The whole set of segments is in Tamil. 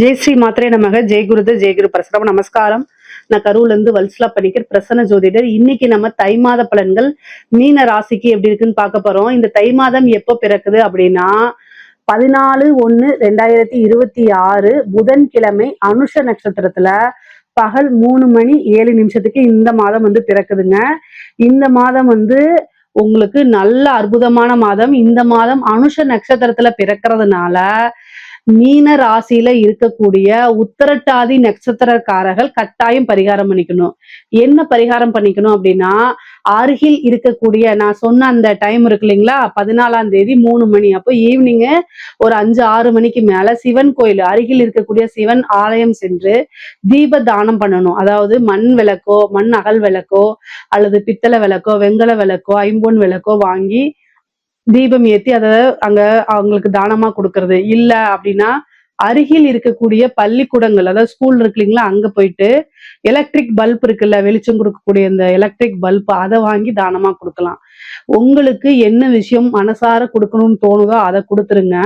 ஜெய் ஸ்ரீ மாத்திரை நமக. ஜெய் குருது ஜெய் குரு பிரசனம் நமஸ்காரம். நான் கரூர்ல இருந்து வல்சலா பண்ணிக்கிற பிரசன்ன ஜோதிடர். இன்னைக்கு நம்ம தை மாத பலன்கள் மீன ராசிக்கு எப்படி இருக்குன்னு பார்க்க போறோம். இந்த தை மாதம் எப்போ பிறக்குது அப்படின்னா பதினாலு ஒன்னு ரெண்டாயிரத்தி இருபத்தி ஆறு புதன்கிழமை அனுஷ நட்சத்திரத்துல பகல் மூணு மணி ஏழு நிமிஷத்துக்கு இந்த மாதம் வந்து பிறக்குதுங்க. இந்த மாதம் வந்து உங்களுக்கு நல்ல அற்புதமான மாதம். இந்த மாதம் அனுஷ நட்சத்திரத்துல பிறக்கிறதுனால மீன ராசியில இருக்கக்கூடிய உத்தரட்டாதி நட்சத்திரக்காரர்கள் கட்டாயம் பரிகாரம் பண்ணிக்கணும். என்ன பரிகாரம் பண்ணிக்கணும் அப்படின்னா அருகில் இருக்கக்கூடிய நான் சொன்ன அந்த டைம் இருக்கு இல்லைங்களா? பதினாலாம் தேதி மூணு மணி. அப்போ ஈவினிங்கு ஒரு அஞ்சு ஆறு மணிக்கு மேல சிவன் கோயில் அருகில் இருக்கக்கூடிய சிவன் ஆலயம் சென்று தீப தானம் பண்ணணும். அதாவது மண் விளக்கோ மண் அகல் விளக்கோ அல்லது பித்தளை விளக்கோ வெங்கல விளக்கோ ஐம்பொன் விளக்கோ வாங்கி தீபம் ஏத்தி அதை அங்க அவங்களுக்கு தானமா கொடுக்கறது. இல்ல அப்படின்னா அருகில் இருக்கக்கூடிய பள்ளிக்கூடங்கள் அதாவது ஸ்கூல் இருக்கு இல்லைங்களா அங்க போயிட்டு எலக்ட்ரிக் பல்ப் இருக்குல்ல வெளிச்சம் கொடுக்கக்கூடிய இந்த எலக்ட்ரிக் பல்ப் அதை வாங்கி தானமா கொடுக்கலாம். உங்களுக்கு என்ன விஷயம் மனசார கொடுக்கணும்னு தோணுதோ அதை கொடுத்துருங்க.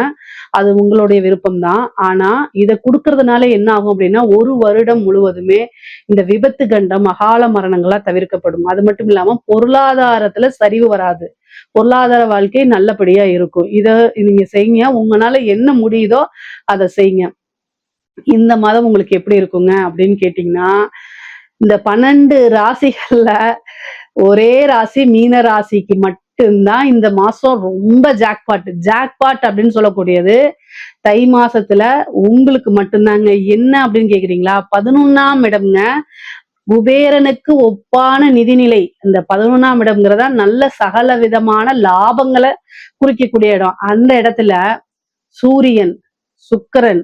அது உங்களுடைய விருப்பம் தான் ஆனா இதை கொடுக்கறதுனால என்ன ஆகும் அப்படின்னா ஒரு வருடம் முழுவதுமே இந்த விபத்து கண்டம் அகால மரணங்களா தவிர்க்கப்படும். அது மட்டும் இல்லாம பொருளாதாரத்துல சரிவு வராது. பொருளாதார வாழ்க்கை நல்லபடியா இருக்கும். இதை நீங்க செய்யுங்க. உங்களால என்ன முடியுதோ அதை செய்யுங்க. இந்த மாதம் உங்களுக்கு எப்படி இருக்குங்க? அப்படின்னு கேட்டீங்கன்னா இந்த பன்னெண்டு ராசிகள்ல ஒரே ராசி மீன ராசிக்கு மட்டும்தான் இந்த மாசம் ரொம்ப ஜாக்பாட் ஜாக்பாட் அப்படின்னு சொல்லக்கூடியது தை மாசத்துல உங்களுக்கு மட்டும்தாங்க. என்ன அப்படின்னு கேக்குறீங்களா? பதினொன்னாம் இடம்ங்க. குபேரனுக்கு ஒப்பான நிதிநிலை இந்த பதினொன்னாம் இடம்ங்கிறதா நல்ல சகல விதமான லாபங்களை குறிக்கக்கூடிய இடம். அந்த இடத்துல சூரியன் சுக்கரன்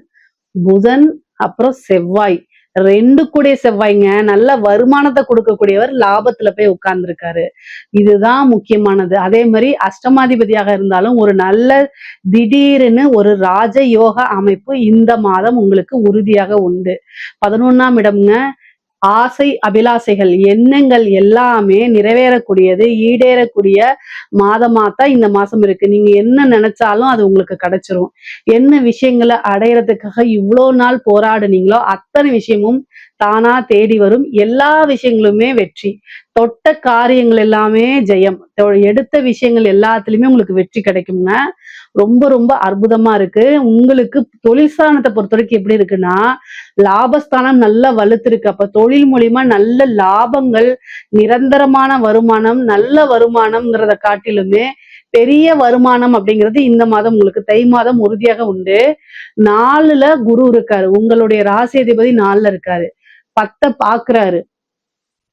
புதன் அப்புறம் செவ்வாய். ரெண்டு கூடிய செவ்வாய்ங்க. நல்ல வருமானத்தை கொடுக்கக்கூடியவர் லாபத்துல போய் உட்கார்ந்துருக்காரு. இதுதான் முக்கியமானது. அதே மாதிரி அஷ்டமாதிபதியாக இருந்தாலும் ஒரு நல்ல திடீர்னு ஒரு ராஜ யோக அமைப்பு இந்த மாதம் உங்களுக்கு உறுதியாக உண்டு. பதினொன்னாம் இடம்ங்க. ஆசை அபிலாசைகள் எண்ணங்கள் எல்லாமே நிறைவேறக்கூடியது ஈடேறக்கூடிய மாதமா தான் இந்த மாசம் இருக்கு. நீங்க என்ன நினைச்சாலும் அது உங்களுக்கு கிடைச்சிரும். என்ன விஷயங்களை அடையறதுக்காக இவ்வளோ நாள் போராடுனீங்களோ அத்தனை விஷயமும் தானா தேடி வரும். எல்லா விஷயங்களுமே வெற்றி. தொட்ட காரியங்கள் எல்லாமே ஜெயம். தொ- எடுத்த விஷயங்கள் எல்லாத்துலயுமே உங்களுக்கு வெற்றி கிடைக்கும்னா ரொம்ப ரொம்ப அற்புதமா இருக்கு. உங்களுக்கு தொழில் ஸ்தானத்தை பொறுத்த வரைக்கும் எப்படி இருக்குன்னா லாபஸ்தானம் நல்லா வலுத்திருக்கு. அப்ப தொழில் மூலியமா நல்ல லாபங்கள் நிரந்தரமான வருமானம் நல்ல வருமானம்ங்கிறத காட்டிலுமே பெரிய வருமானம் அப்படிங்கிறது இந்த மாதம் உங்களுக்கு தை மாதம் உறுதியாக உண்டு. நாலுல குரு இருக்காரு. உங்களுடைய ராசியதிபதி நாலுல இருக்காரு. பத்தை பாக்குறாரு.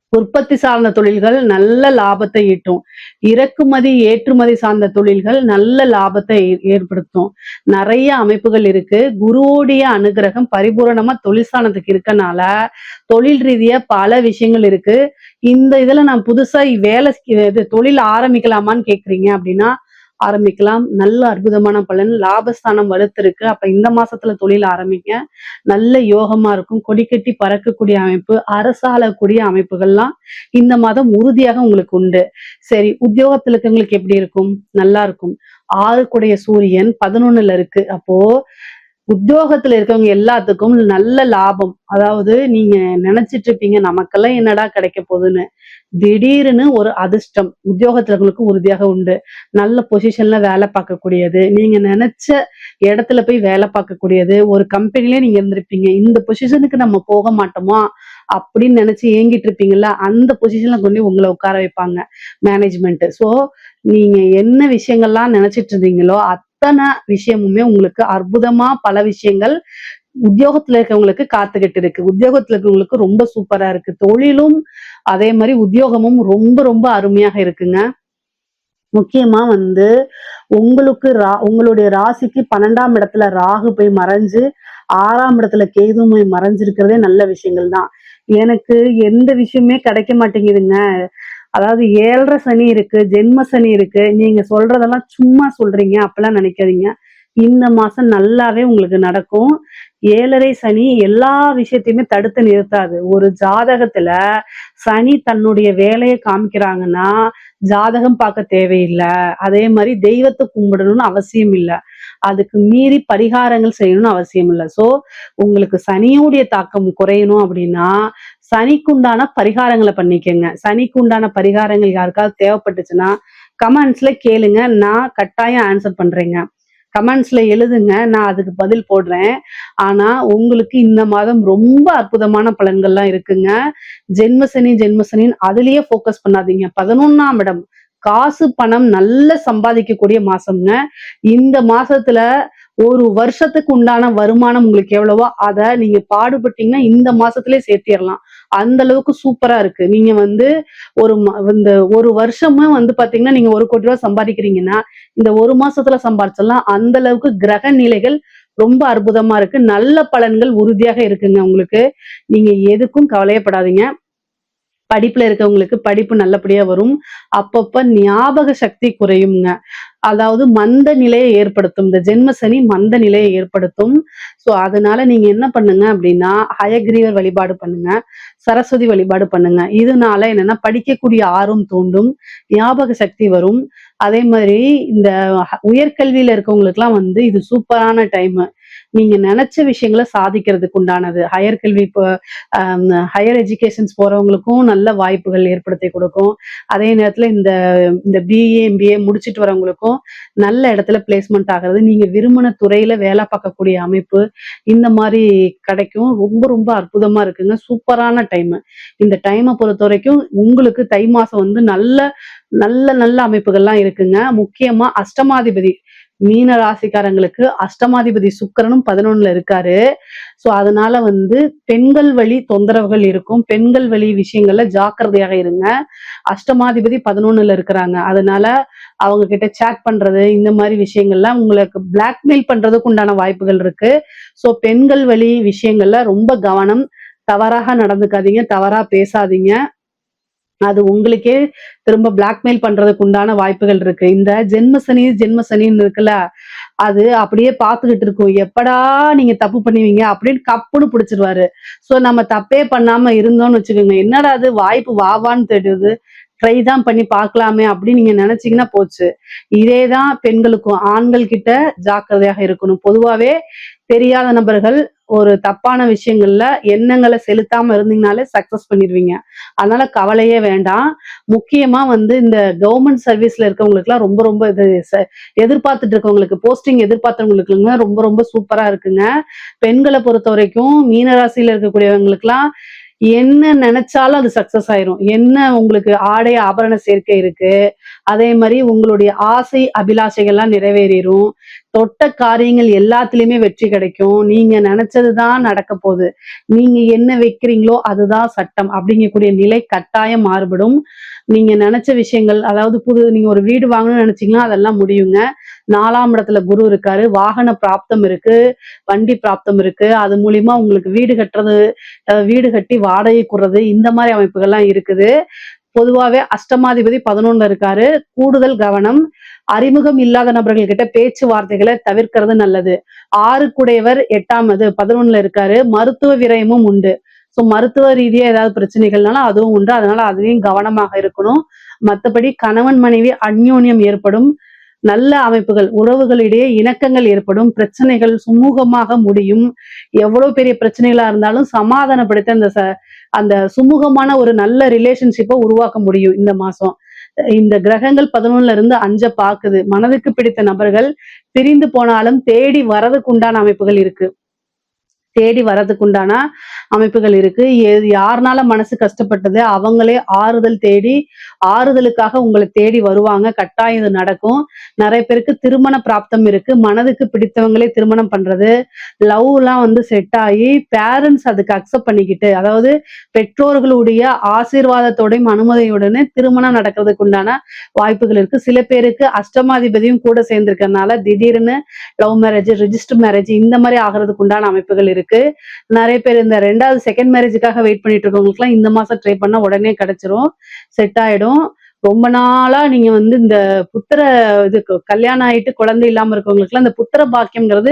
உற்பத்தி சார்ந்த தொழில்கள் நல்ல லாபத்தை ஈட்டும். இறக்குமதி ஏற்றுமதி சார்ந்த தொழில்கள் நல்ல லாபத்தை ஏ- ஏற்படுத்தும். நிறைய அமைப்புகள் இருக்கு. குருவோடைய அனுகிரகம் பரிபூரணமா தொழில் இருக்கனால தொழில் ரீதியா பல விஷயங்கள் இருக்கு. இந்த இதுல நான் புதுசா வேலை இது தொழில் ஆரம்பிக்கலாமான்னு கேக்குறீங்க அப்படின்னா ஆரம்பிக்கலாம். நல்ல அற்புதமான பலன். லாபஸ்தானம் வலுத்திருக்கு. அப்ப இந்த மாசத்துல தொழில் ஆரம்பிங்க. நல்ல யோகமா இருக்கும். கொடி கட்டி பறக்கக்கூடிய அமைப்பு அரசாளக்கூடிய அமைப்புகள்லாம் இந்த மாதம் உறுதியாக உங்களுக்கு உண்டு. சரி உத்தியோகத்துல இருக்கவங்களுக்கு எப்படி இருக்கும்? நல்லா இருக்கும். ஆறுக்குடைய சூரியன் பதினொன்னுல இருக்கு. அப்போ உத்தியோகத்துல இருக்கவங்க எல்லாத்துக்கும் நல்ல லாபம். அதாவது நீங்க நினைச்சிட்டு இருப்பீங்க நமக்கெல்லாம் என்னடா கிடைக்க போகுதுன்னு. திடீர்னு ஒரு அதிர்ஷ்டம் உத்தியோகத்துல இருக்கவங்களுக்கு உறுதியாக உண்டு. நல்ல பொசிஷன்ல வேலை பார்க்கக்கூடியது. நீங்க நினைச்ச இடத்துல போய் வேலை பார்க்கக்கூடியது. ஒரு கம்பெனிலே நீங்க இருந்திருப்பீங்க. இந்த பொசிஷனுக்கு நம்ம போக மாட்டோமா? அப்படின்னு நினைச்சு ஏங்கிட்டு இருப்பீங்கல்ல அந்த பொசிஷன்ல கொண்டு உங்களை உட்கார வைப்பாங்க மேனேஜ்மெண்ட் சோ நீங்க என்ன விஷயங்கள்லாம் நினைச்சிட்டு இருந்தீங்களோ அத்தனை விஷயமுமே உங்களுக்கு அற்புதமா பல விஷயங்கள் உத்தியோகத்துல இருக்கவங்களுக்கு காத்துக்கிட்டு இருக்கு. உத்தியோகத்துல இருக்கவங்களுக்கு ரொம்ப சூப்பரா இருக்கு. தொழிலும் அதே மாதிரி உத்தியோகமும் ரொம்ப ரொம்ப அருமையாக இருக்குங்க. முக்கியமா வந்து உங்களுக்கு ரா உங்களுடைய ராசிக்கு பன்னெண்டாம் இடத்துல ராகு போய் மறைஞ்சு ஆறாம் இடத்துல கேது போய் மறைஞ்சிருக்கிறதே நல்ல விஷயங்கள் தான். எனக்கு எந்த விஷயமே கிடைக்க மாட்டேங்குதுங்க. அதாவது ஏழரை சனி இருக்கு ஜென்ம சனி இருக்கு. நீங்க சொல்றதெல்லாம் சும்மா சொல்றீங்க அப்பெல்லாம் நினைக்காதீங்க. இந்த மாசம் நல்லாவே உங்களுக்கு நடக்கும். ஏழரை சனி எல்லா விஷயத்தையுமே தடுத்து நிறுத்தாது. ஒரு ஜாதகத்துல சனி தன்னுடைய வேலையை காமிக்கிறாங்கன்னா ஜாதகம் பார்க்க தேவையில்லை. அதே மாதிரி தெய்வத்தை கும்பிடணும்னு அவசியம் இல்லை. அதுக்கு மீறி பரிகாரங்கள் செய்யணும்னு அவசியம் இல்லை. ஸோ உங்களுக்கு சனியுடைய தாக்கம் குறையணும் அப்படின்னா சனிக்குண்டான பரிகாரங்களை பண்ணிக்கோங்க. சனிக்குண்டான பரிகாரங்கள் யாருக்காவது தேவைப்பட்டுச்சுன்னா கமெண்ட்ஸ்ல கேளுங்க. நான் கட்டாயம் ஆன்சர் பண்றேங்க. கமெண்ட்ஸ்ல எழுதுங்க நான் அதுக்கு பதில் போடுறேன். ஆனா உங்களுக்கு இந்த மாதம் ரொம்ப அற்புதமான பலன்கள்லாம் இருக்குங்க. ஜென்மசனி ஜென்மசனின்னு அதுலயே ஃபோக்கஸ் பண்ணாதீங்க. பதினொன்னாம் இடம் காசு பணம் நல்ல சம்பாதிக்கக்கூடிய மாசம்ங்க. இந்த மாசத்துல ஒரு வருஷத்துக்கு உண்டான வருமானம் உங்களுக்கு எவ்வளவோ அதை நீங்க பாடுபட்டீங்கன்னா இந்த மாசத்திலே சேர்த்திடலாம். அந்த அளவுக்கு சூப்பரா இருக்கு. நீங்க வந்து ஒரு ம- இந்த ஒரு வருஷமும் வந்து பாத்தீங்கன்னா நீங்க ஒரு கோடி ரூபாய் சம்பாதிக்கிறீங்கன்னா இந்த ஒரு மாசத்துல சம்பாதிச்சிடலாம் அந்த அளவுக்கு கிரக நிலைகள் ரொம்ப அற்புதமா இருக்கு. நல்ல பலன்கள் உறுதியாக இருக்குங்க உங்களுக்கு. நீங்க எதுக்கும் கவலையப்படாதீங்க. படிப்புல இருக்கவங்களுக்கு படிப்பு நல்லபடியா வரும். அப்பப்ப ஞாபக சக்தி குறையுங்க. அதாவது மந்த நிலையை ஏற்படுத்தும். இந்த ஜென்ம சனி மந்த நிலையை ஏற்படுத்தும். சோ அதனால நீங்க என்ன பண்ணுங்க அப்படின்னா ஹயக்ரீவர் வழிபாடு பண்ணுங்க. சரஸ்வதி வழிபாடு பண்ணுங்க. இதனால என்னன்னா படிக்கக்கூடிய ஆர்வம் தூண்டும். ஞாபக சக்தி வரும். அதே மாதிரி இந்த உயர்கல்வியில இருக்கவங்களுக்குலாம் வந்து இது சூப்பரான டைம். நீங்க நினைச்ச விஷயங்களை சாதிக்கிறதுக்கு உண்டானது. ஹையர் கல்வி இப்போ ஹையர் எஜுகேஷன்ஸ் போறவங்களுக்கும் நல்ல வாய்ப்புகள் ஏற்படுத்தி கொடுக்கும். அதே நேரத்துல இந்த இந்த பிஏ எம்பிஏ முடிச்சிட்டு வரவங்களுக்கும் நல்ல இடத்துல பிளேஸ்மெண்ட் ஆகிறது. நீங்க விரும்பின துறையில வேலை பார்க்கக்கூடிய அமைப்பு இந்த மாதிரி கிடைக்கும். ரொம்ப ரொம்ப அற்புதமா இருக்குங்க. சூப்பரான டைம் இந்த டைமை பொறுத்த வரைக்கும் உங்களுக்கு தை மாசம் வந்து நல்ல நல்ல நல்ல அமைப்புகள்லாம் இருக்குங்க. முக்கியமா அஷ்டமாதிபதி மீன ராசிக்காரங்களுக்கு அஷ்டமாதிபதி சுக்கிரனும் பதினொன்னுல இருக்காரு. சோ அதனால வந்து பெண்கள் வழி தொந்தரவுகள் இருக்கும். பெண்கள் வழி விஷயங்கள்ல ஜாக்கிரதையாக இருங்க. அஷ்டமாதிபதி பதினொன்னுல இருக்கிறாங்க. அதனால அவங்க கிட்ட சேட் பண்றது இந்த மாதிரி விஷயங்கள்லாம் உங்களுக்கு பிளாக்மெயில் பண்றதுக்கு உண்டான வாய்ப்புகள் இருக்கு. சோ பெண்கள் வழி விஷயங்கள்ல ரொம்ப கவனம். தவறாக நடந்துக்காதீங்க. தவறா பேசாதீங்க. அது உங்களுக்கே திரும்ப பிளாக்மெயில் பண்றதுக்கு உண்டான வாய்ப்புகள் இருக்கு. இந்த ஜென்மசனி ஜென்மசனின்னு இருக்குல்ல அது அப்படியே பார்த்துக்கிட்டு இருக்கும். எப்படா நீங்க தப்பு பண்ணுவீங்க அப்படின்னு கப்புன்னு பிடிச்சிருவாரு. ஸோ நம்ம தப்பே பண்ணாம இருந்தோம்னு வச்சுக்கோங்க. என்னடா அது? வாய்ப்பு வாவான்னு தெரியுது ட்ரை தான் பண்ணி பார்க்கலாமே அப்படின்னு நீங்க நினைச்சீங்கன்னா போச்சு. இதே தான் பெண்களுக்கும் ஆண்கள் கிட்ட ஜாக்கிரதையாக இருக்கணும். பொதுவாகவே தெரியாத நபர்கள் ஒரு தப்பான விஷயங்கள்ல எண்ணங்களை செலுத்தாம இருந்தீங்கனாலே சக்சஸ் பண்ணிடுவீங்க. அதனால கவலையே வேண்டாம். முக்கியமா வந்து இந்த கவர்மெண்ட் சர்வீஸ்ல இருக்கவங்களுக்குலாம் ரொம்ப ரொம்ப இது எதிர்பார்த்துட்டு இருக்கவங்களுக்கு போஸ்டிங் எதிர்பார்த்தவங்களுக்குங்க ரொம்ப ரொம்ப சூப்பரா இருக்குங்க. பெண்களை பொறுத்த வரைக்கும் மீனராசியில இருக்கக்கூடியவங்களுக்குலாம் என்ன நினைச்சாலும் அது சக்சஸ் ஆயிரும். என்ன உங்களுக்கு ஆடை ஆபரண சேர்க்கை இருக்கு அதே மாதிரி உங்களுடைய ஆசை அபிலாஷைகள்லாம் நிறைவேறிடும் தொட்ட காரியங்கள் எல்லாத்துலயுமே வெற்றி கிடைக்கும். நீங்க நினைச்சதுதான் நடக்க போகுது. நீங்க என்ன வைக்கிறீங்களோ அதுதான் சட்டம். அப்படிங்கக்கூடிய நிலை கட்டாயம் மாறுபடும். நீங்க நினைச்ச விஷயங்கள் அதாவது புது நீங்க ஒரு வீடு வாங்கணும்னு நினைச்சீங்கன்னா அதெல்லாம் முடியுங்க. நாலாம் இடத்துல குரு இருக்காரு. வாகன பிராப்தம் இருக்கு. வண்டி பிராப்தம் இருக்கு. அது மூலியமா உங்களுக்கு வீடு கட்டுறது வீடு கட்டி வாடகை கூடுறது இந்த மாதிரி அமைப்புகள்லாம் இருக்குது. பொதுவாவே அஷ்டமாதிபதி பதினொன்னுல இருக்காரு. கூடுதல் கவனம். அறிமுகம் இல்லாத நபர்கள் கிட்ட பேச்சுவார்த்தைகளை தவிர்க்கிறது நல்லது. ஆறுக்குடையவர் எட்டாமது பதினொன்னுல இருக்காரு. மருத்துவ விரயமும் உண்டு. சோ மருத்துவ ரீதியா ஏதாவது பிரச்சனைகள்னாலும் அதுவும் உண்டு. அதனால அதுலயும் கவனமாக இருக்கணும். மத்தபடி கணவன் மனைவி அந்யோன்யம் ஏற்படும். நல்ல அமைப்புகள் உறவுகளிடையே இணக்கங்கள் ஏற்படும். பிரச்சனைகள் சுமூகமாக முடியும். எவ்வளவு பெரிய பிரச்சனைகளா இருந்தாலும் சமாதானப்படுத்த அந்த ச- அந்த சுமூகமான ஒரு நல்ல ரிலேஷன்ஷிப்பை உருவாக்க முடியும் இந்த மாசம். இந்த கிரகங்கள் பதினொன்னுல இருந்து அஞ்ச பாக்குது மனதுக்கு பிடித்த நபர்கள் பிரிந்து போனாலும் தேடி வரதுக்கு உண்டான அமைப்புகள் இருக்கு. தேடி வர்றதுக்குண்டான உண்டான அமைப்புகள் இருக்கு. யாருனால மனசு கஷ்டப்பட்டது அவங்களே ஆறுதல் தேடி ஆறுதலுக்காக உங்களை தேடி வருவாங்க. கட்டாயம் இது நடக்கும். நிறைய பேருக்கு திருமண பிராப்தம் இருக்கு. மனதுக்கு பிடித்தவங்களே திருமணம் பண்றது. லவ் எல்லாம் வந்து செட் ஆகி பேரண்ட்ஸ் அதுக்கு அக்செப்ட் பண்ணிக்கிட்டு அதாவது பெற்றோர்களுடைய ஆசீர்வாதத்தோடையும் அனுமதியுடனே திருமணம் நடக்கிறதுக்கு உண்டான வாய்ப்புகள் இருக்கு. சில பேருக்கு அஷ்டமாதிபதியும் கூட சேர்ந்திருக்கறனால திடீர்னு லவ் மேரேஜ் ரிஜிஸ்டர் மேரேஜ் இந்த மாதிரி ஆகிறதுக்கு உண்டான அமைப்புகள் இருக்கு. நிறைய பேர் இந்த ரெண்டாவது செகண்ட் மேரேஜுக்காக வெயிட் பண்ணிட்டு இருக்கவங்களுக்குலாம் இந்த மாசம் ட்ரை பண்ணா உடனே கிடைச்சிரும். செட் ஆயிடும். ரொம்ப நாளா நீங்க வந்து இந்த புத்திர இது கல்யாணம் ஆயிட்டு குழந்தை இல்லாம இருக்கவங்களுக்குலாம் இந்த புத்திர பாக்கியம்ங்கிறது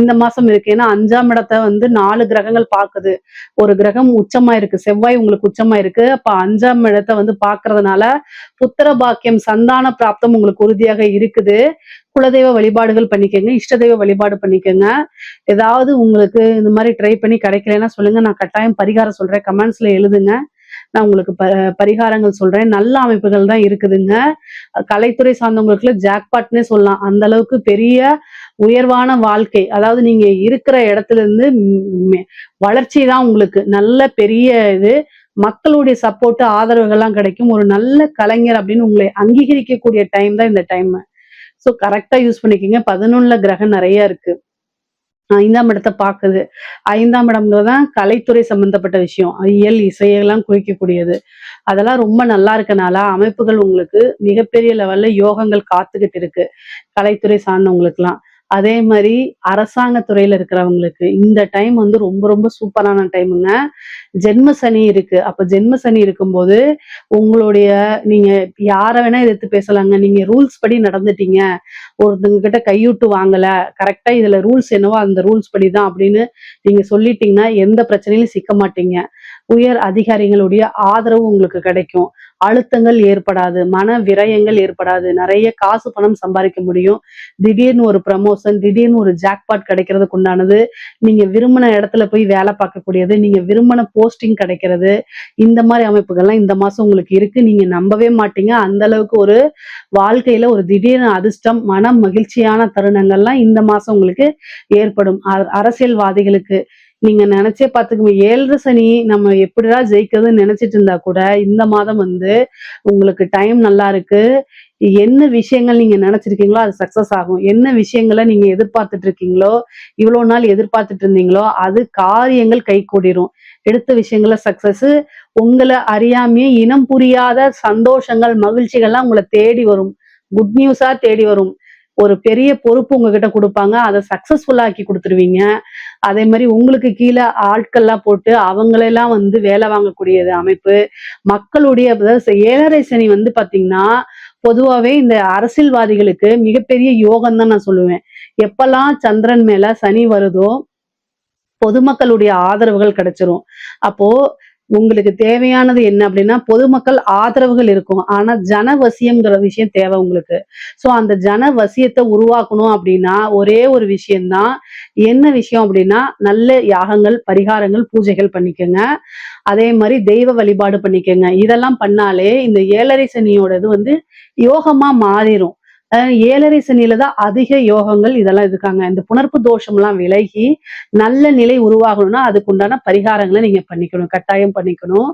இந்த மாசம் இருக்கு. ஏன்னா அஞ்சாம் இடத்தை வந்து நாலு கிரகங்கள் பாக்குது. ஒரு கிரகம் உச்சமா இருக்கு செவ்வாய் உங்களுக்கு உச்சமா இருக்கு அப்ப அஞ்சாம் இடத்தை வந்து பாக்குறதுனால புத்திர பாக்கியம் சந்தான பிராப்தம் உங்களுக்கு உறுதியாக இருக்குது. குலதெய்வ வழிபாடுகள் பண்ணிக்கோங்க. இஷ்ட தெய்வ வழிபாடு பண்ணிக்கோங்க. ஏதாவது உங்களுக்கு இந்த மாதிரி ட்ரை பண்ணி கிடைக்கலன்னா சொல்லுங்க. நான் கட்டாயம் பரிகாரம் சொல்றேன். கமெண்ட்ஸ்ல எழுதுங்க. நான் உங்களுக்கு ப பரிகாரங்கள் சொல்றேன். நல்ல அமைப்புகள் தான் இருக்குதுங்க. கலைத்துறை சார்ந்தவங்களுக்குள்ள ஜாக்பாட்னே சொல்லலாம். அந்த அளவுக்கு பெரிய உயர்வான வாழ்க்கை. அதாவது நீங்க இருக்கிற இடத்துல இருந்து வளர்ச்சி தான் உங்களுக்கு. நல்ல பெரிய இது. மக்களுடைய சப்போர்ட் ஆதரவுகள்லாம் கிடைக்கும். ஒரு நல்ல கலைஞர் அப்படின்னு உங்களை அங்கீகரிக்கக்கூடிய டைம் தான் இந்த டைம் ஸோ கரெக்டாக யூஸ் பண்ணிக்கோங்க. பதினொன்னுல கிரகம் நிறைய இருக்கு. ஐந்தாம் இடத்தை பாக்குது ஐந்தாம் இடம்ங்கிறது தான் கலைத்துறை சம்பந்தப்பட்ட விஷயம். இயல் இசையெல்லாம் குறிக்கக்கூடியது. அதெல்லாம் ரொம்ப நல்லா இருக்கனால அமைப்புகள் உங்களுக்கு மிகப்பெரிய லெவல்ல யோகங்கள் காத்துக்கிட்டு இருக்கு. கலைத்துறை சார்ந்தவங்களுக்குலாம் அதே மாதிரி அரசாங்க துறையில இருக்கிறவங்களுக்கு இந்த டைம் வந்து ரொம்ப ரொம்ப சூப்பரான டைமுங்க ஜென்ம சனி இருக்கு. அப்ப ஜென்ம சனி இருக்கும்போது உங்களுடைய நீங்க யாரை வேணா எதிர்த்து பேசலாங்க. நீங்க ரூல்ஸ் படி நடந்துட்டீங்க. ஒருத்தங்க கிட்ட கையூட்டு வாங்கல. கரெக்டா இதுல ரூல்ஸ் என்னவோ அந்த ரூல்ஸ் படி தான் அப்படின்னு நீங்க சொல்லிட்டீங்கன்னா எந்த பிரச்சனையிலும் சிக்க மாட்டீங்க. உயர் அதிகாரிகளுடைய ஆதரவு உங்களுக்கு கிடைக்கும். அழுத்தங்கள் ஏற்படாது மன விரயங்கள் ஏற்படாது. நிறைய காசு பணம் சம்பாதிக்க முடியும். திடீர்னு ஒரு ப்ரமோஷன் திடீர்னு ஒரு ஜாக்பாட் கிடைக்கிறதுக்கு உண்டானது. நீங்க விரும்பின இடத்துல போய் வேலை பார்க்கக்கூடியது நீங்க விரும்பின போஸ்டிங் கிடைக்கிறது. இந்த மாதிரி அமைப்புகள்லாம் இந்த மாசம் உங்களுக்கு இருக்கு. நீங்க நம்பவே மாட்டீங்க. அந்த அளவுக்கு ஒரு வாழ்க்கையில ஒரு திடீர்னு அதிர்ஷ்டம் மன மகிழ்ச்சியான தருணங்கள்லாம் இந்த மாசம் உங்களுக்கு ஏற்படும். அ- அரசியல்வாதிகளுக்கு நீங்க நினைச்சே பாத்துக்கோங்க. ஏழரை சனி நம்ம எப்படிடா ஜெயிக்கிறதுன்னு நினைச்சிட்டு இருந்தா கூட இந்த மாதம் வந்து உங்களுக்கு டைம் நல்லா இருக்கு. என்ன விஷயங்கள் நீங்க நினைச்சிருக்கீங்களோ அது சக்சஸ் ஆகும். என்ன விஷயங்களை நீங்க எதிர்பார்த்துட்டு இருக்கீங்களோ இவ்வளவு நாள் எதிர்பார்த்துட்டு இருந்தீங்களோ அது காரியங்கள் கை கூடிரும். எடுத்த விஷயங்கள சக்சஸ் உங்களை அறியாமையே இனம் புரியாத சந்தோஷங்கள் மகிழ்ச்சிகள்லாம் உங்களை தேடி வரும். குட் நியூஸா தேடி வரும். ஒரு பெரிய பொறுப்பு உங்ககிட்ட கொடுப்பாங்க. அதை சக்சஸ்ஃபுல்லா ஆக்கி கொடுத்துருவீங்க. அதே மாதிரி உங்களுக்கு கீழே ஆட்கள்லாம் போட்டு அவங்களெல்லாம் வந்து வேலை வாங்கக்கூடியது அமைப்பு. மக்களுடைய ஏழரை சனி வந்து பாத்தீங்கன்னா பொதுவாகவே இந்த அரசியல்வாதிகளுக்கு மிகப்பெரிய யோகம் தான் நான் சொல்லுவேன். எப்பெல்லாம் சந்திரன் மேல சனி வருதோ பொதுமக்களுடைய ஆதரவுகள் கிடைச்சிரும். அப்போ உங்களுக்கு தேவையானது என்ன அப்படின்னா பொதுமக்கள் ஆதரவுகள் இருக்கும். ஆனா ஜனவசியம்ங்கிற விஷயம் தேவை உங்களுக்கு. சோ அந்த ஜனவசியத்தை உருவாக்கணும் அப்படின்னா ஒரே ஒரு விஷயம்தான் என்ன விஷயம் அப்படின்னா நல்ல யாகங்கள் பரிகாரங்கள் பூஜைகள் பண்ணிக்கோங்க. அதே மாதிரி தெய்வ வழிபாடு பண்ணிக்கோங்க. இதெல்லாம் பண்ணாலே இந்த ஏழரை சனியோட இது வந்து யோகமா மாறிடும் ஏழரை சனியில தான் அதிக யோகங்கள் இதெல்லாம் இருக்காங்க. இந்த புணர்ப்பு தோஷம்லாம் விலகி நல்ல நிலை உருவாகணும்னா அதுக்கு உண்டான பரிகாரங்களை நீங்க பண்ணிக்கணும் கட்டாயம் பண்ணிக்கணும்.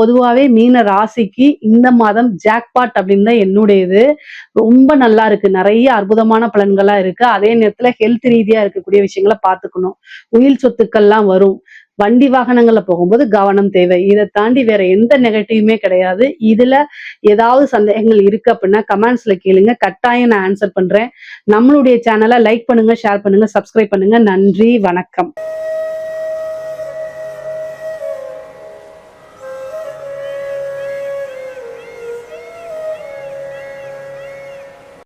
பொதுவாவே மீன ராசிக்கு இந்த மாதம் ஜாக்பாட் அப்படின்னு தான் என்னுடையது. ரொம்ப நல்லா இருக்கு. நிறைய அற்புதமான பலன்களா இருக்கு. அதே நேரத்துல ஹெல்த் ரீதியா இருக்கக்கூடிய விஷயங்களை பார்த்துக்கணும். உயிர் சொத்துக்கள்லாம் வரும். வண்டி வாகனங்கள்ல போகும்போது கவனம் தேவை. இதை தாண்டி வேற எந்த நெகட்டிவுமே கிடையாது. இதுல ஏதாவது சந்தேகங்கள் இருக்கு அப்படின்னா கமெண்ட்ஸ்ல கேளுங்க. கட்டாயம் நான் ஆன்சர் பண்றேன். நம்மளுடைய சேனலை லைக் பண்ணுங்க ஷேர் பண்ணுங்க சப்ஸ்கிரைப் பண்ணுங்க. நன்றி வணக்கம்.